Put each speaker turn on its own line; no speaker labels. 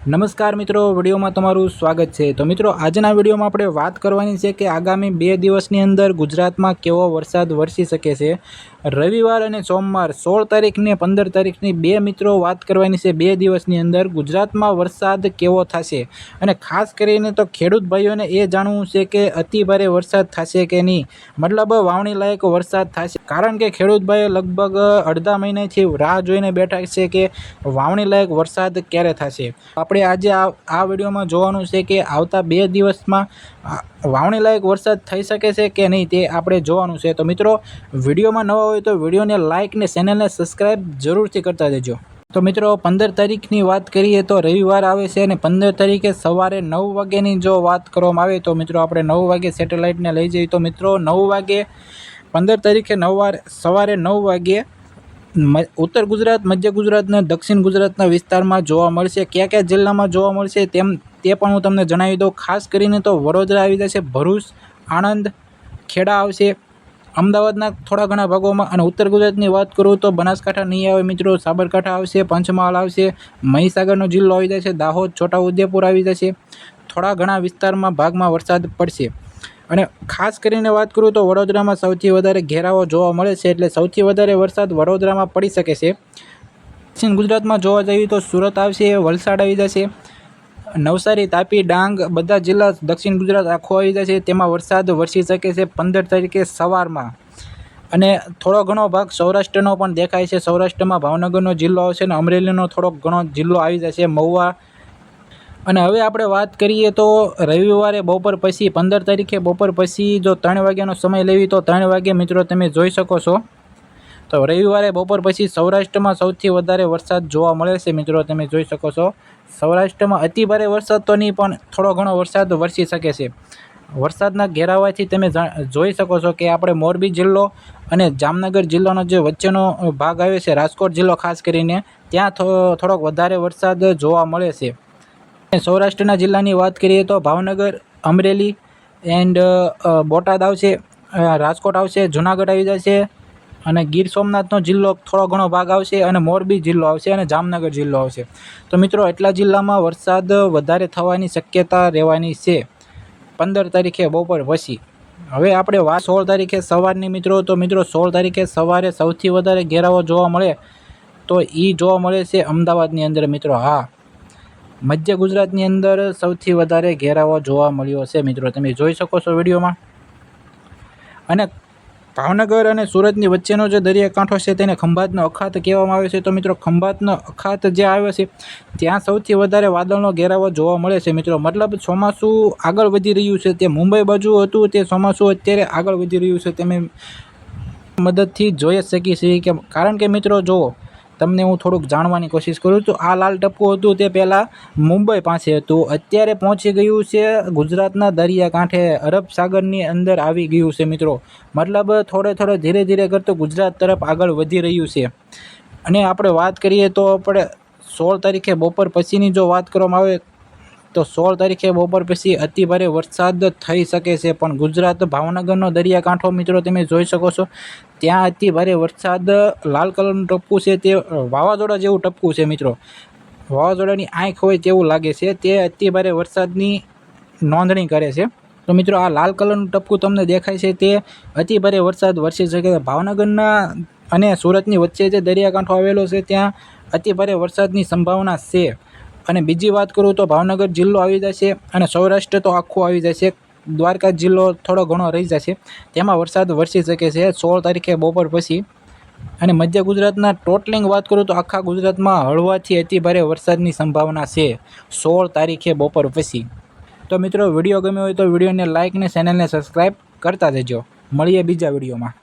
નમસ્કાર મિત્રો, વિડીયોમાં તમારું સ્વાગત છે. તો મિત્રો, આજના વિડીયોમાં આપણે વાત કરવાની છે કે આગામી બે દિવસની અંદર ગુજરાતમાં કેવો વરસાદ વરસી શકે છે. રવિવાર અને સોમવાર સોળ તારીખને પંદર તારીખની બે મિત્રો વાત કરવાની છે બે દિવસની અંદર ગુજરાતમાં વરસાદ કેવો થશે? અને ખાસ કરીને તો ખેડૂત ભાઈઓને એ જાણવું છે કે અતિભારે વરસાદ થશે કે નહીં? મતલબ વાવણી લાયક વરસાદ થશે. કારણ કે ખેડૂત ભાઈઓ લગભગ અડધા મહિનાથી રાહ જોઈને બેઠા છે કે વાવણી લાયક વરસાદ ક્યારે થશે? આપણે આજે આ વિડીયોમાં જોવાનું છે કે આવતા બે દિવસમાં વાવણી લાયક વરસાદ થઈ શકે છે કે નહીં તે આપણે જોવાનું છે. તો મિત્રો, વિડીયોમાં નવા હોય તો વિડીયોને લાઇક ને ચેનલને સબસ્ક્રાઈબ જરૂરથી કરતા દેજો તો મિત્રો, પંદર તારીખની વાત કરીએ તો રવિવાર આવે છે અને પંદર તારીખે સવારે નવ વાગ્યાની જો વાત કરવામાં આવે તો મિત્રો, આપણે નવ વાગે સેટેલાઇટને લઈ જઈએ. તો મિત્રો, નવ વાગે, પંદર તારીખે નવવાર સવારે નવ વાગ્યે ઉત્તર ગુજરાત, મધ્ય ગુજરાતના દક્ષિણ ગુજરાતના વિસ્તારમાં જોવા મળશે. કયા કયા જિલ્લામાં જોવા મળશે તેમ, તે પણ હું તમને જણાવી દઉં. ખાસ કરીને તો વડોદરા આવી જશે, ભરૂચ, આણંદ, ખેડા આવશે. અમદાવાદના થોડા ઘણા ભાગોમાં અને ઉત્તર ગુજરાતની વાત કરું તો બનાસકાંઠા નહીં આવે મિત્રો, સાબરકાંઠા આવશે, પંચમહાલ આવશે, મહીસાગરનો જિલ્લો આવી જશે, દાહોદ, છોટાઉદેપુર આવી જશે. થોડા ઘણા વિસ્તારમાં ભાગમાં વરસાદ પડશે. અને ખાસ કરીને વાત કરું તો વડોદરામાં સૌથી વધારે ઘેરાવો જોવા મળે છે એટલે સૌથી વધારે વરસાદ વડોદરામાં પડી શકે છે. દક્ષિણ ગુજરાતમાં જોવા જઈએ તો સુરત આવશે, વલસાડ આવી જશે નવસારી, તાપી, ડાંગ, બધા જિલ્લા દક્ષિણ ગુજરાત આખો આવી જાય છે. તેમાં વરસાદ વરસી શકે છે પંદર તારીખે સવારમાં. અને થોડો ઘણો ભાગ સૌરાષ્ટ્રનો પણ દેખાય છે. સૌરાષ્ટ્રમાં ભાવનગરનો જિલ્લો આવશે અને અમરેલીનો થોડોક ઘણો જિલ્લો આવી જશે મહુવા. અને હવે આપણે વાત કરીએ તો રવિવારે બપોર પછી, પંદર તારીખે બપોર પછી જો ત્રણ વાગ્યાનો સમય લેવી તો ત્રણ વાગે મિત્રો તમે જોઈ શકો છો. તો રવિવારે બપોર પછી સૌરાષ્ટ્રમાં સૌથી વધારે વરસાદ જોવા મળે છે મિત્રો તમે જોઈ શકો છો. સૌરાષ્ટ્રમાં અતિ ભારે વરસાદ તો નહીં પણ થોડો ઘણો વરસાદ વરસી શકે છે. વરસાદના ઘેરાવાથી તમે જોઈ શકો છો કે આપણે મોરબી જિલ્લો અને જામનગર જિલ્લાનો જે વચ્ચેનો ભાગ આવે છે, રાજકોટ જિલ્લો ખાસ કરીને, ત્યાં થોડોક વધારે વરસાદ જોવા મળે છે. સૌરાષ્ટ્રના જિલ્લાની વાત કરીએ તો ભાવનગર, અમરેલી એન્ડ બોટાદ આવશે રાજકોટ આવશે, જુનાગઢ આવી જશે અને ગીર સોમનાથનો જિલ્લો થોડો ઘણો ભાગ આવશે અને મોરબી જિલ્લો આવશે અને જામનગર જિલ્લો આવશે. તો મિત્રો, એટલા જિલ્લામાં વરસાદ વધારે થવાની શક્યતા રહેવાની છે. પંદર તારીખે બપોર પછી. હવે આપણે વાત સોળ તારીખે સવારની મિત્રો, તો મિત્રો, સોળ તારીખે સવારે સૌથી વધારે ઘેરાવો જોવા મળે તો એ જોવા મળે છે અમદાવાદની અંદર મિત્રો, હા. મધ્ય ગુજરાતની અંદર સૌથી વધારે ઘેરાવો જોવા મળ્યો છે મિત્રો, તમે જોઈ શકો છો વિડીયોમાં. અને ભાવનગર અને સુરતની વચ્ચેનો જે દરિયાકાંઠો છે તેને ખંભાતનો અખાત કહેવામાં આવે છે. તો મિત્રો, ખંભાતનો અખાત જે આવે છે, ત્યાં સૌથી વધારે વાદળનો ઘેરાવો જોવા મળે છે. મિત્રો, મતલબ ચોમાસું આગળ વધી રહ્યું છે. તે મુંબઈ બાજુ હતું, તે ચોમાસું અત્યારે આગળ વધી રહ્યું છે. તમે મદદથી જોઈ શકીએ શકી છીએ કે, કારણ કે મિત્રો, જુઓ તમને હું થોડુંક જાણવાની કોશિશ કરું તો આ લાલ ટપકું હતું તે પહેલાં મુંબઈ પાસે હતું. અત્યારે પહોંચી ગયું છે ગુજરાતના દરિયાકાંઠે. અરબ સાગરની અંદર આવી ગયું છે મિત્રો. મતલબ થોડે થોડે ધીરે ધીરે કરતું ગુજરાત તરફ આગળ વધી રહ્યું છે. અને આપણે વાત કરીએ તો આપણે સોળ તારીખે બપોર પછીની જો વાત કરવામાં આવે તો સોળ તારીખે બપોર પછી અતિભારે વરસાદ થઈ શકે છે. પણ ગુજરાત ભાવનગરનો દરિયાકાંઠો મિત્રો તમે જોઈ શકો છો. ત્યાં અતિભારે વરસાદ લાલ કલરનું ટપકું છે. તે વાવાઝોડા જેવું ટપકું છે મિત્રો. વાવાઝોડાની આંખ હોય તેવું લાગે છે. તે અતિભારે વરસાદની નોંધણી કરે છે. તો મિત્રો આ લાલ કલરનું ટપકું તમને દેખાય છે. તે અતિભારે વરસાદ વરસી શકે છે. ભાવનગરના અને સુરતની વચ્ચે જે દરિયાકાંઠો આવેલો છે, ત્યાં અતિભારે વરસાદની સંભાવના છે. અને બીજી વાત કરું તો ભાવનગર જિલ્લો આવી જશે અને સૌરાષ્ટ્ર તો આખું આવી જશે. દ્વારકા જિલ્લો થોડો ઘણો રહી જશે. તેમાં વરસાદ વરસી શકે છે સોળ તારીખે બપોર પછી. અને મધ્ય ગુજરાતના ટોટલિંગ વાત કરું તો આખા ગુજરાતમાં હળવાથી અતિભારે વરસાદની સંભાવના છે સોળ તારીખે બપોર પછી. તો મિત્રો, વીડિયો ગમ્યો હોય તો વિડીયોને લાઇક ને ચેનલને સબસ્ક્રાઈબ કરતા જજો મળીએ બીજા વિડીયોમાં.